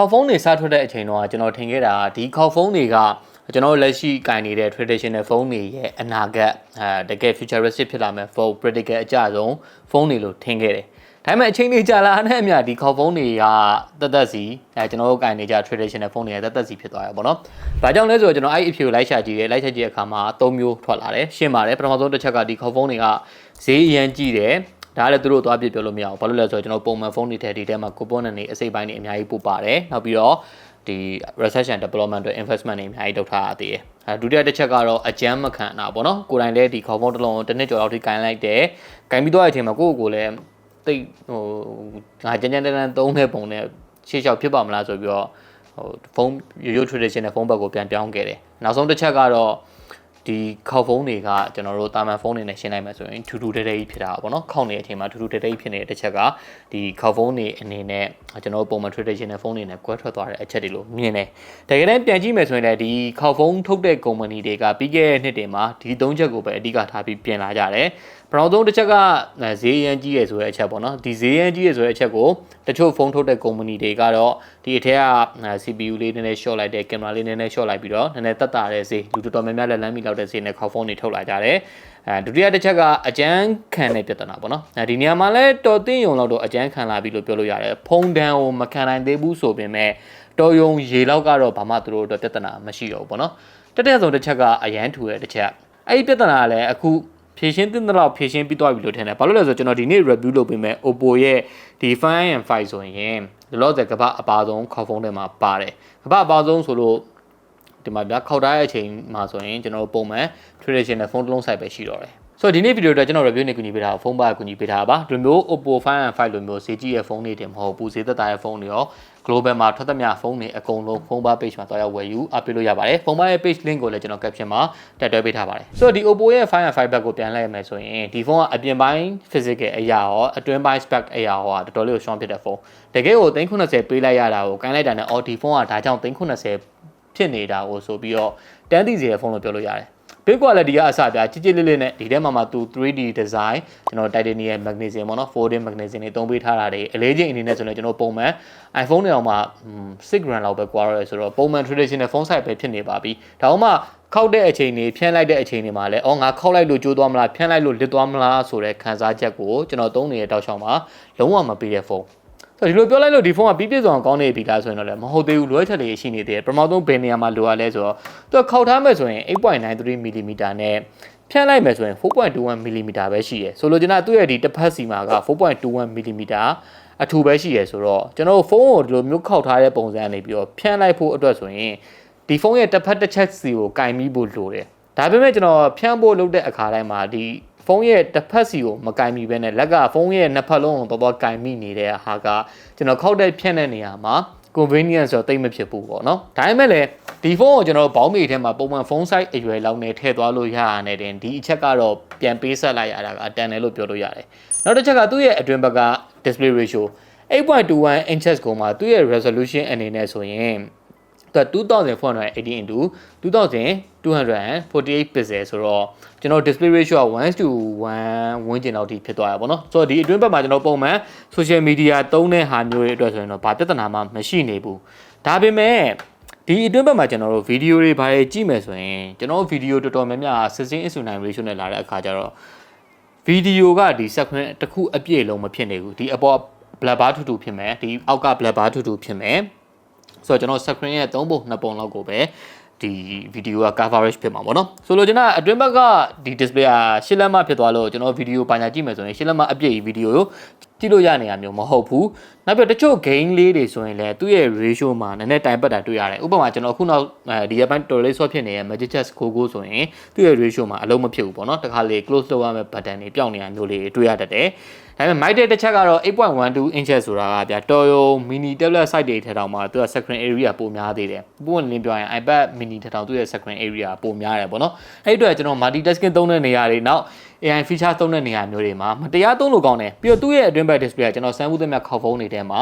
ခေါက်ဖုန်းတွေစထွက်တဲ့အချိန်တော့ကျွန်တော်ထင်ခဲ့တာဒီခေါက်ဖုန်းတွေကကျွန်တော်လက်ရှိကင်နေတဲ့ traditional phone တွေရဲ့အနာဂတ်အဲတကယ် futuristic ဖြစ်လာမဲ့ phone practical အကြဆုံးဖုန်းတွေလို့ထင်ခဲ့တယ်ဒါပေမဲ့အချိန်လေးကြာလာတဲ့အမြဒီခေါက်ဖုန်းတွေကတက်တက်စီအဲကျွန်တော်တို့ကင်နေကြ traditional phone တွေကတက်တက်စီဖြစ်သွားရပါတော့။ဘာကြောင့်လဲဆိုတော့ကျွန်တော်အဲ့အဖြူကိုလိုက်ရှာကြည့်တယ်လိုက်ရှာကြည့်တဲ့အခါမှာ၃မျိုးထွက်လာတယ်ရှင်းပါတယ်ပထမဆုံးတစ်ချက်ကဒီခေါက်ဖုန်းတွေကဈေးအရန်ကြီးတယ် ဒါလည်းသူတို့သွားပြပြောလို့မရဘူးဘာလို့လဲဆိုတော့ကျွန်တော်ပုံမှန်ဖုန်းတွေထဲဒီထဲမှာ component တွေအစိပ်ပိုင်းတွေအများကြီးပို့ပါတယ်နောက်ပြီးတော့ဒီ research and development တွေ investment တွေအများကြီးလုပ်ထားရသေးတယ်အဲဒုတိယတစ်ချက်ကတော့အကြမ်းမခံတာပေါ့နော်ကိုယ်တိုင်လည်းဒီခေါင်းဖုန်းတစ်လုံးတစ်နှစ်ကျော်လောက်ထိကင်လိုက်တယ်ကင်ပြီးတော့အချိန်မှာကိုယ့်ကိုယ်လည်းတိတ်ဟိုငါကြမ်းကြမ်းတန်းတန်းသုံးတဲ့ပုံနဲ့ရှေ့လျှောက်ဖြစ်ပါမလားဆိုပြီးတော့ဟိုဖုန်းရိုးရိုး traditional ဖုန်းဘက်ကိုပြန်ပြောင်းခဲ့တယ်နောက်ဆုံးတစ်ချက်ကတော့ ဒီခေါက်ဖုန်းတွေကကျွန်တော်တို့တာမန်ဖုန်းတွေနဲ့ရှင်းလိုက်မှဆိုရင်ထူးထူးတဲတဲကြီးဖြစ်တာပေါ့နော်ခေါက်နေတဲ့အချိန်မှာထူးထူးတဲတဲကြီးဖြစ်နေတဲ့တစ်ချက်ကဒီခေါက်ဖုန်းတွေအနေနဲ့ကျွန်တော်တို့ပုံမှန် traditional ဖုန်းတွေနဲ့ကွဲထွက်သွားတဲ့အချက်တွေလို့မြင်တယ်တကယ်တမ်းပြန်ကြည့်မယ်ဆိုရင်လည်းဒီခေါက်ဖုန်းထုတ်တဲ့ကုမ္ပဏီတွေကပြီးခဲ့တဲ့နှစ်တွေမှာဒီသုံးချက်ကိုပဲအဓိကထားပြီးပြင်လာကြတယ် ပထမဆုံးတစ်ချက်ကဈေးရန်ကြီးရယ်ဆိုတဲ့အချက်ပေါ့နော်ဒီဈေးရန်ကြီးရယ်ဆိုတဲ့အချက်ကိုတချို့ဖုန်းထုတ်တဲ့ကုမ္ပဏီတွေကတော့ဒီအထက်က CPU လေးနည်းနည်း short လိုက်တယ်ကင်မရာလေးနည်းနည်း short လိုက်ပြီးတော့နည်းနည်းတက်တာတဲ့ဈေးလူတော်တော်များများလက်လမ်းမီလောက်တဲ့ဈေးနဲ့ခေါက်ဖုန်းတွေထုတ်လာကြတယ်အဲဒုတိယတစ်ချက်ကအကျန်းခံတဲ့ပြဿနာပေါ့နော်အဲဒီနေရာမှာလဲတော်သိယုံလောက်တော့အကျန်းခံလာပြီလို့ပြောလို့ရတယ်ဖုန်းတန်းကိုမခံနိုင်သေးဘူးဆိုပေမဲ့တော်ယုံရေလောက်ကတော့ဘာမှသူတို့အတွက်ပြဿနာမရှိတော့ဘူးပေါ့နော်တက်တဲ့ဆုံးတစ်ချက်ကအရန်ထူတဲ့တစ်ချက်အဲ့ဒီပြဿနာကလည်းအခု ဖြည့်ရှင်းတင်တော့ဖြည့်ရှင်းပြီးသွားပြီလို့ထင်တယ်ဘာလို့လဲဆိုတော့ကျွန်တော်ဒီနေ့ review လုပ်ပေးမယ် Oppo ရဲ့ဒီ Find and 5ဆိုရင်လောလောဆယ်ကမ္ဘာအပါဆုံးခေါက်ဖုန်းတွေမှာပါတယ်ကမ္ဘာအပါဆုံးဆိုလို့ဒီမှာဗျာခောက်ထားတဲ့အချိန်မှာဆိုရင်ကျွန်တော်တို့ပုံမှန် traditional phone တစ်လုံး site ပဲရှိတော့တယ်ဆိုတော့ဒီနေ့ဗီဒီယိုတော့ကျွန်တော် review နဲ့ကူညီပေးတာဖုန်းပါကူညီပေးတာပါဒီလိုမျိုး Oppo Find and 5လိုမျိုးဈေးကြီးရဲ့ဖုန်းတွေတင်မဟုတ်ဘူးဈေးသက်သာရဲ့ဖုန်းတွေရော global မှာထွက်သမျှဖုန်းတွေအကုန်လုံးဖုန်းပါ page မှာတွားရောက်ဝယ်ယူအပ်ပေးလို့ရပါတယ်ဖုန်းပါရဲ့ page link ကိုလည်းကျွန်တော် caption မှာတက်တွဲပေးထားပါတယ်ဆိုတော့ဒီ Oppo ရဲ့ Find and 5 back ကိုပြန်လိုက်ရမယ်ဆိုရင်ဒီဖုန်းကအပြင်ပိုင်း physical အရာရောအတွင်းပိုင်း spec အရာရောတော်တော်လေးကို strong ဖြစ်တဲ့ဖုန်းတကယ်ကို390ပေးလိုက်ရတာကိုကန်လိုက်တာနဲ့အော်ဒီဖုန်းကဒါကြောင့်390ဖြစ်နေတာကိုဆိုပြီးတော့တန်းသိစီရဲ့ဖုန်းလို့ပြောလို့ရတယ် big quality ကအစပြကြီးကြီးလေးလေးနဲ့ဒီထဲမှာမှသူ 3D design ကျွန်တော် titanium magnesium ပေါ့နော် 4D magnesium တွေသုံးပေးထားတာတွေအလေးချိန်အနေနဲ့ဆိုရင်ကျွန်တော်ပုံမှန် iPhone တွေအောင်မှ6 gram လောက်ပဲကွာရဲဆိုတော့ပုံမှန် traditional phone size ပဲဖြစ်နေပါပြီဒါမှမခောက်တဲ့အချိန်တွေဖြန်းလိုက်တဲ့အချိန်တွေမှာလည်းအော်ငါခောက်လိုက်လို့ကျိုးသွားမလားဖြန်းလိုက်လို့လစ်သွားမလားဆိုတဲ့ခံစားချက်ကိုကျွန်တော်သုံးနေတဲ့တောက်ချောင်းမှာလုံးဝမပေးတဲ့ဖုန်း ဆိုတော့ဒီလိုပြောလိုက်လို့ဒီဖုန်းကပြီးပြည့်စုံအောင်ကောင်းနေပြီလားဆိုရင်တော့လည်းမဟုတ်သေးဘူးလွယ်ချက်လေးရှိနေသေးတယ်ပထမဆုံးဘယ်နေရာမှာလိုရလဲဆိုတော့သူကခောက်ထားမယ်ဆိုရင်8.93 mm နဲ့ဖြန့်လိုက်မယ်ဆိုရင်4.21 mm ပဲရှိရယ်ဆိုလိုချင်တာသူ့ရဲ့ဒီတစ်ဖက်စီမှာက4.21 mm အထူပဲရှိရယ်ဆိုတော့ကျွန်တော်ဖုန်းကိုဒီလိုမျိုးခောက်ထားတဲ့ပုံစံနေပြီးတော့ဖြန့်လိုက်ဖို့အတွက်ဆိုရင်ဒီဖုန်းရဲ့တစ်ဖက်တစ်ချက်စီကိုကင်ပြီးဖို့လိုတယ်ဒါပေမဲ့ကျွန်တော်ဖြန့်ဖို့လုပ်တဲ့အခါတိုင်းမှာဒီ ဖုန်းရဲ့တစ်ဖက်စီကိုမကင်မိဘဲနဲ့လက်ကဖုန်းရဲ့နှစ်ဖက်လုံးကိုတော့တော့ကင်မိနေတဲ့ဟာကကျွန်တော်ခောက်တဲ့ဖြန့်တဲ့နေရာမှာ convenience ဆိုတိတ်မဖြစ်ဘူးပေါ့နော်ဒါပေမဲ့လည်းဒီဖုန်းကိုကျွန်တော်ဘောင်းမီထဲမှာပုံမှန်ဖုန်း size အရွယ်လောက်နဲ့ထည့်သွားလို့ရရတယ်တင်ဒီအချက်ကတော့ပြန်ပေးဆက်လိုက်ရတာကအတန်တယ်လို့ပြောလို့ရတယ်နောက်တစ်ချက်ကသူ့ရဲ့အတွင်းဘက်က display ratio 8.21 inches ကိုမှသူ့ရဲ့ resolution အနေနဲ့ဆိုရင် သူက2480 into 2248 pixel ဆိုတော့ကျွန်တော် display ratio က1 to 1ဝန်းကျင်လောက်ထိဖြစ်သွားရပါတော့ဆိုတော့ဒီအတွင်းဘက်မှာကျွန်တော်ပုံမှန် social media သုံးတဲ့ဟာမျိုးတွေအတွက်ဆိုရင်တော့ဘာပြဿနာမှမရှိနေဘူးဒါပေမဲ့ဒီအတွင်းဘက်မှာကျွန်တော်တို့ဗီဒီယိုတွေဘာတွေကြည့်မယ်ဆိုရင်ကျွန်တော်ဗီဒီယိုတော်တော်များများ 16 is to 9 ratio နဲ့လာတဲ့အခါကျတော့ဗီဒီယိုကဒီ sequence တစ်ခုအပြည့်လုံးမဖြစ်နေဘူးဒီအပေါ် black bar ထူထူဖြစ်မယ်ဒီအောက်က black bar ထူထူဖြစ်မယ် ဆိုတော့ကျွန်တော် screen ရဲ့3ပုံ2ပုံလောက်ကိုပဲဒီဗီဒီယိုက coverage ဖြစ်မှာပေါ့နော်ဆိုလိုချင်တာအတွင်းဘက်ကဒီ display ကရှင်းလက်မဖြစ်သွားလို့ကျွန်တော်ဗီဒီယိုပါညာကြည့်မယ်ဆိုရင်ရှင်းလက်မအပြည့်ဗီဒီယိုကို ကြည့်လို့ရနေရမျိုးမဟုတ်ဘူးနောက်ပြီးတချို့ game လေးတွေဆိုရင်လည်းသူ့ရဲ့ ratio မှာနည်းနည်းတိုင်ပတ်တာတွေ့ရတယ်ဥပမာကျွန်တော်ခုနောက်ဒီရပိုင်း torrent swap ဖြစ်နေတဲ့ magic chess ကိုကိုဆိုရင်သူ့ရဲ့ ratio မှာအလုံးမဖြစ်ဘူးပေါ့နော်တခါလေ close လုပ်ရမယ့် button တွေပြောင်းနေရမျိုးလေးတွေ့ရတတ်တယ်ဒါပေမဲ့ mic တဲ့တစ်ချက်ကတော့8.12 inches ဆိုတာကဗျာတော်ရုံ mini tablet site တွေထဲတောင်မှသူက screen area ပိုများသေးတယ်ပုံမှန်လင်းပြောရင် iPad mini ထဲတောင်သူ့ရဲ့ screen area ပိုများတယ်ပေါ့နော်အဲ့အတွက်ကျွန်တော် multitasking သုံးတဲ့နေရာတွေနောက် AI feature သုံးတဲ့နေရာမျိုးတွေမှာမတရားသုံးလို့ကောင်းတယ်ပြီးတော့သူ့ရဲ့အတွင်းဘက် display ကကျွန်တော်စမ်းဘူးသမျှခောက်ဖုန်းတွေထဲမှာ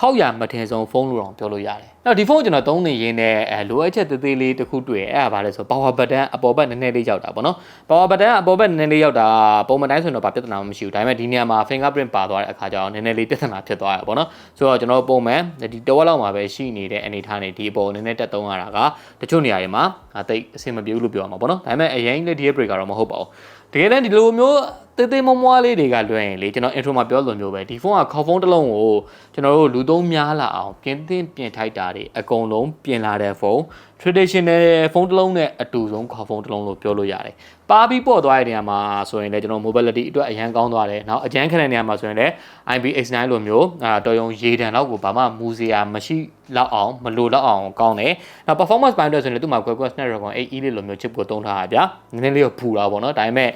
ခောက်ရမထင်ဆုံးဖုန်းလို့တော့ပြောလို့ရတယ်အဲ့တော့ဒီဖုန်းကိုကျွန်တော်သုံးနေရင်းနဲ့အဲလိုအပ်ချက်သေးသေးလေးတစ်ခုတွေ့အဲ့ဒါဘာလဲဆို power button အပေါ်ဘက်နည်းနည်းလေးရောက်တာပေါ့နော် power button အပေါ်ဘက်နည်းနည်းလေးရောက်တာပုံမှန်တိုင်းဆိုရင်တော့ဘာပြဿနာမှမရှိဘူးဒါပေမဲ့ဒီနေရာမှာ fingerprint ပါသွားတဲ့အခါကျတော့နည်းနည်းလေးပြဿနာဖြစ်သွားရပါပေါ့နော်ဆိုတော့ကျွန်တော်ပုံမှန်ဒီတဝက်လောက်မှာပဲရှိနေတဲ့အနေထားနေဒီအပေါ်နည်းနည်းတက်သုံးရတာကတချို့နေရာတွေမှာအသိအဆင်မပြေဘူးလို့ပြောရမှာပေါ့နော်ဒါပေမဲ့အရင်လေး deal breaker တော့မဟုတ်ပါဘူးတကယ်တမ်းဒီလိုမျိုးတေးသေးမွားမွားလေးတွေကလွှဲရင်လေကျွန်တော် intro မှာပြောလိုမျိုးပဲဒီဖုန်းကခေါက်ဖုန်းတစ်လုံးကိုကျွန်တော်တို့လူသုံးများလာအောင်ပြင်သင့်ပြင်ထိုက်တာတွေအကုန်လုံးပြင်လာတဲ့ဖုန်း traditional ဖုန်းတစ်လုံးနဲ့အတူဆုံးခေါက်ဖုန်းတစ်လုံးလို့ပြောလို့ရတယ်။ပါပြီးပေါ့သွားတဲ့နေရာမှာဆိုရင်လည်းကျွန်တော် mobility အတွက်အရန်ကောင်းသွားတယ်။နောက်အကျန်းခတဲ့နေရာမှာဆိုရင်လည်း IPX9 လိုမျိုးအာတော်ရုံရေတံတော့ကိုဘာမှမူစရာမရှိလောက်အောင်မလိုတော့အောင်ကောင်းတယ်။နောက် performance ပိုင်းအတွက်ဆိုရင်လည်းသူ့မှာ Qualcomm Snapdragon 8E လေးလိုမျိုး chip ကိုသုံးထားတာဗျာ။နည်းနည်းလေးတော့ဖူတာပေါ့နော်။ဒါပေမဲ့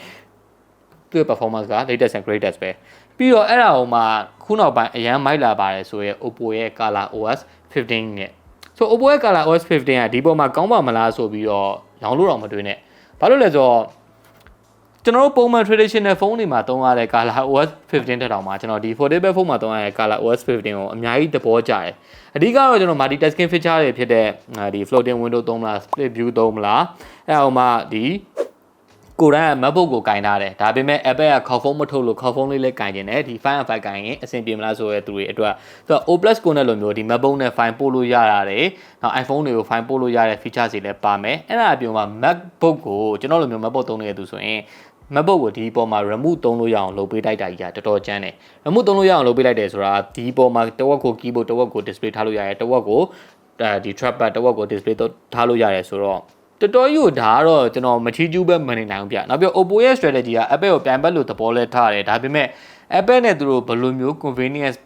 သူ့ရဲ့ performance က latest and greatest ပဲ ပြီးတော့အဲ့ဒါဟိုမှာခုနောက်ပိုင်းအရန်မိုက်လာပါတယ်ဆိုရဲ Oppo ရဲ့ Color OS 15နဲ့ဆို Oppo ရဲ့ Color OS 15ကဒီပေါ်မှာကောင်းပါမလားဆိုပြီးတော့ရောင်းလို့တော့မတွေးနဲ့ဘာလို့လဲဆိုတော့ကျွန်တော်တို့ပုံမှန် traditional ဖုန်းတွေမှာသုံးရတဲ့ Color OS 15တက်တောင်မှာကျွန်တော်ဒီ foldable ဖုန်းမှာသုံးရတဲ့ Color OS 15ကိုအများကြီးသဘောကျတယ်အဓိကတော့ကျွန်တော် multitasking feature တွေဖြစ်တဲ့ဒီ floating window သုံးမလား split view သုံးမလားအဲဟိုမှာဒီ ကိုရန်က MacBook ကိုကင်ထားတယ်ဒါပေမဲ့ Apple ကခေါက်ဖုန်းမထုတ်လို့ခေါက်ဖုန်းလေးလည်းကင်ကျင်တယ်ဒီ Find and File ကင်ရင်အဆင်ပြေမလားဆိုရဲသူတွေအတွက်သူက O+ ကိုနဲ့လိုမျိုးဒီ MacBook နဲ့ File ပို့လို့ရတာတယ်နောက် iPhone တွေကို File ပို့လို့ရတဲ့ feature တွေလည်းပါမယ်အဲ့ဒါအပြင်မှာ MacBook ကိုကျွန်တော်လိုမျိုး MacBook သုံးနေတဲ့သူဆိုရင် MacBook ကိုဒီပေါ်မှာ remote သုံးလို့ရအောင်လုပ်ပေးလိုက်တာကြီးကတော်တော်ကျန်းတယ် remote သုံးလို့ရအောင်လုပ်ပေးလိုက်တယ်ဆိုတာဒီပေါ်မှာတစ်ဝက်ကို keyboard တစ်ဝက်ကို display ထားလို့ရတယ်တစ်ဝက်ကိုအဲဒီ trackpad တစ်ဝက်ကို display ထားလို့ရတယ်ဆိုတော့ တော်တော်ကြီးကိုဒါကတော့ကျွန်တော်မချီးကျူးပဲမနေနိုင်ဘူးဗျနောက်ပြီး Oppo ရဲ့ strategy က Apple ကိုပြန်ဘက်လို့သဘောလဲထားတယ်ဒါပေမဲ့ Apple နဲ့သူတို့ဘယ်လိုမျိုး convenience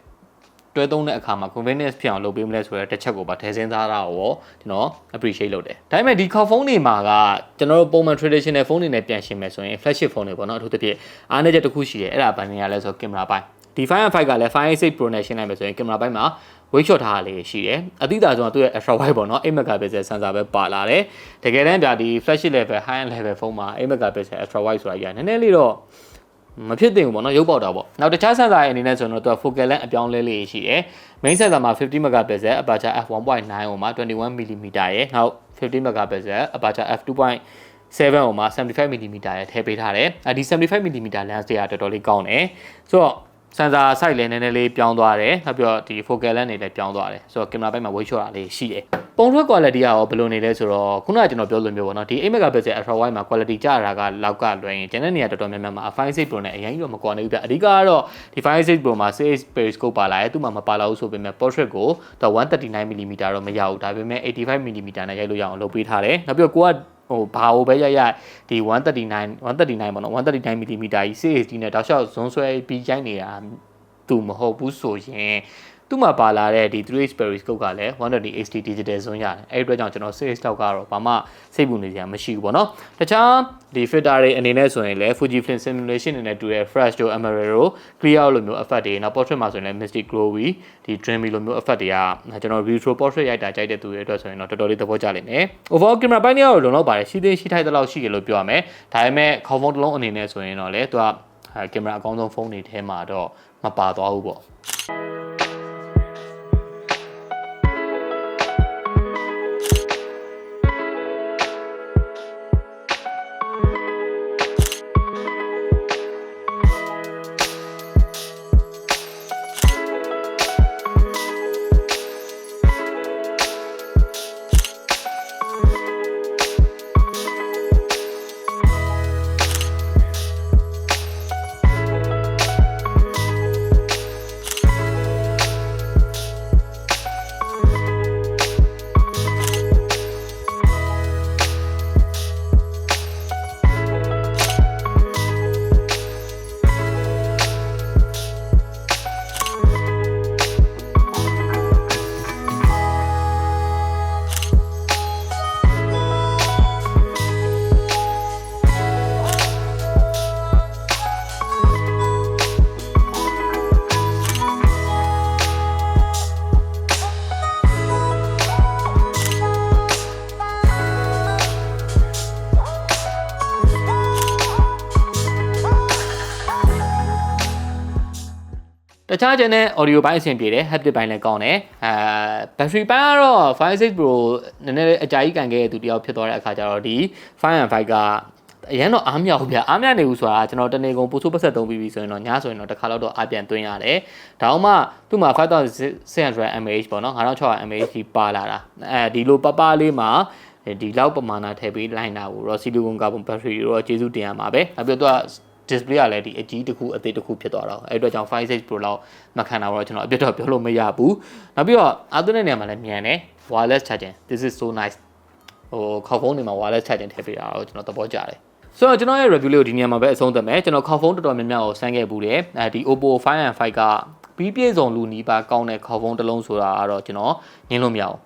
တွဲသုံးတဲ့အခါမှာ convenience ဖြစ်အောင်လုပ်ပေးမလဲဆိုတဲ့တစ်ချက်ကိုပါထည့်စင်းသားတာကိုကျွန်တော် appreciate လုပ်တယ်။ဒါပေမဲ့ဒီခေါက်ဖုန်းတွေမှာကကျွန်တော်တို့ပုံမှန် traditional ဖုန်းတွေနဲ့ပြန်ရှင်းမယ်ဆိုရင် flagship ဖုန်းတွေပေါ့နော်အထူးသဖြင့်အားနည်းချက်တစ်ခုရှိတယ်အဲ့ဒါဘာနေရလဲဆိုတော့ camera ပိုင်းဒီ Fire 5ကလည်း Fire 6 Pro နဲ့ရှင်းလိုက်မယ်ဆိုရင် camera ပိုင်းမှာ weight shot ထားတာလေးရှိတယ်။အတိအသာဆုံးကသူ့ရဲ့ ultra wide ပေါ့နော် 8 megapixel sensor ပဲပါလာတယ်။တကယ်တမ်းပြဒီ flagship level high end level ဖုန်းမှာ8 megapixel ultra wide ဆိုတာကြီးကနည်းနည်းလေးတော့မဖြစ်သင့်ဘူးပေါ့နော်ရုပ်ပေါက်တာပေါ့နောက်တခြား sensor ရဲ့အနေနဲ့ဆိုတော့သူက focal length အပြောင်းလဲလေးရှိတယ် main sensor မှာ50 megapixel aperture f1.9 ဟိုမှာ 21mm ရဲ့နောက်50 megapixel aperture f2. 7ဟိုမှာ75 mm ရဲ့ထည့်ပေးထားတယ်အဲဒီ75 mm lens တွေကတော်တော်လေးကောင်းတယ်ဆိုတော့ sensor size လည်းနည်းနည်းလေးပြောင်းသွားတယ်နောက်ပြီးတော့ဒီ focal length တွေလည်းပြောင်းသွားတယ်ဆိုတော့ camera ဘက်မှာ weight shot တာလေးရှိတယ်ပုံထွက် quality ကရောဘယ်လိုနေလဲဆိုတော့ခုနကကျွန်တော်ပြောလို့မျိုးပေါ့နော်ဒီ8 megapixel ultra wide မှာ quality ကျတာကလောက်ကလွှဲရင်ကျန်တဲ့နေရာတော်တော်များများမှာ5.6 Pro နဲ့အရင်ကြီးတော့မကွာနေဘူးပြအဓိကကတော့ဒီ5.6 Pro မှာ 6 periscope ပါလာတယ်သူ့မှာမပါလာဘူးဆိုပေမဲ့ portrait ကိုတော့ 139mm တော့မရဘူးဒါပေမဲ့ 85mm နဲ့ရိုက်လို့ရအောင်လုပ်ပေးထားတယ်နောက်ပြီးတော့ကိုက ဟိုဘာဟိုပဲရရဒီ139 139ပေါ့နော် 139mm ကြီး 6HD နဲ့တောက်လျှောက်ဇွန်းဆွဲပြီးရိုက်နေတာသူမဟုတ်ဘူးဆိုရင် သူ့မှာပါလာတဲ့ဒီ 3H periscope ကလည်း120 HD digital zoom ရတယ်အဲ့ဒီအတွက်ကြောင့်ကျွန်တော် 6H တော့ကတော့ဘာမှစိတ်ပူနေစရာမရှိဘူးပေါ့နော်တခြားဒီ filter တွေအနေနဲ့ဆိုရင်လည်း Fujifilm simulation အနေနဲ့တူတဲ့ fresh တို့ emerald clear လိုမျိုး effect တွေနောက် portrait မှာဆိုရင်လည်း misty glowy ဒီ dreamy လိုမျိုး effect တွေကကျွန်တော် retro portrait ရိုက်တာကြိုက်တဲ့သူတွေအတွက်ဆိုရင်တော့တော်တော်လေးသဘောကျလိမ့်မယ် overall camera ပိုင်းကတော့လုံလောက်ပါတယ်ရှိသေးရှိထိုက်တဲ့လောက်ရှိရလို့ပြောရမယ်ဒါပေမဲ့ခေါင်းဖုန်းတစ်လုံးအနေနဲ့ဆိုရင်တော့လေသူကကင်မရာအကောင်းဆုံးဖုန်းတွေထဲမှာတော့မပါသွားဘူးပေါ့ ခြားကျန်တဲ့ audio ဘိုင်းအဆင်ပြေတယ် haptic ဘိုင်းလည်းကောင်းတယ်အဲ battery ဘိုင်းကတော့56 Pro နည်းနည်းလေးအကြာကြီးကန်ခဲ့တဲ့သူတယောက်ဖြစ်သွားတဲ့အခါကျတော့ဒီ5 5ကအရန်တော့အားမြောက်ဗျအားမြောက်နေဘူးဆိုတာကျွန်တော်တနေကုန်ပို့ဆိုးပတ်ဆက်သုံးပြီးပြီဆိုရင်တော့ညဆိုရင်တော့တစ်ခါတော့အပြန်သွင်းရတယ်ဒါမှမသူ့မှာ5600 mAh ပေါ့နော်9600 mAh ကြီးပါလာတာအဲဒီလိုပပလေးမှာဒီလောက်ပမာဏထည့်ပြီးလိုက်တာကိုတော့ silicon carbon battery တော့ကျေးဇူးတင်ရမှာပဲနောက်ပြီးတော့ display ကလည်းဒီအကြီးတစ်ခုအသေးတစ်ခုဖြစ်သွားတော့အဲ့အတွက်ကြောင့် 5.6 Pro လောက်မခံတာတော့ကျွန်တော်အပြတ်တော့ပြောလို့မရဘူးနောက်ပြီးတော့အားသွင်းတဲ့နေရာမှာလည်းမြန်တယ် wireless charging this is so nice ဟိုခေါက်ဖုန်းတွေမှာ wireless charging ထည့်ပေးတာတော့ကျွန်တော်သဘောကျတယ်ဆိုတော့ကျွန်တော်ရဲ့ review လေးကိုဒီနေရာမှာပဲအဆုံးသတ်မယ်ကျွန်တော်ခေါက်ဖုန်းတော်တော်များများကိုစမ်းခဲ့ဘူးတယ်အဲဒီ Oppo Find and 5ကပြီးပြည့်စုံလူနီးပါကောင်းတဲ့ခေါက်ဖုန်းတစ်လုံးဆိုတာကတော့ကျွန်တော်ညင်းလို့မရဘူး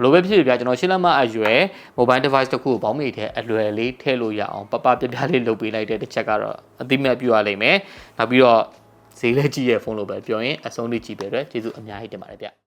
ဘလို့ပဲဖြစ်ဖြစ်ဗျာကျွန်တော်ရှင်းလက်မအရွယ် mobile device တစ်ခုကိုပေါင်းမိထဲအလွယ်လေးထည့်လို့ရအောင်ပပပြပြလေးလုပ်ပေးလိုက်တဲ့တစ်ချက်ကတော့အသိမဲ့ပြရလိမ့်မယ်နောက်ပြီးတော့ဈေးလည်းကြီးရဲ့ဖုန်းလိုပဲပြောရင်အဆုံးလေးကြီးပဲတဲ့ကျေးဇူးအများကြီးတင်ပါတယ်ဗျ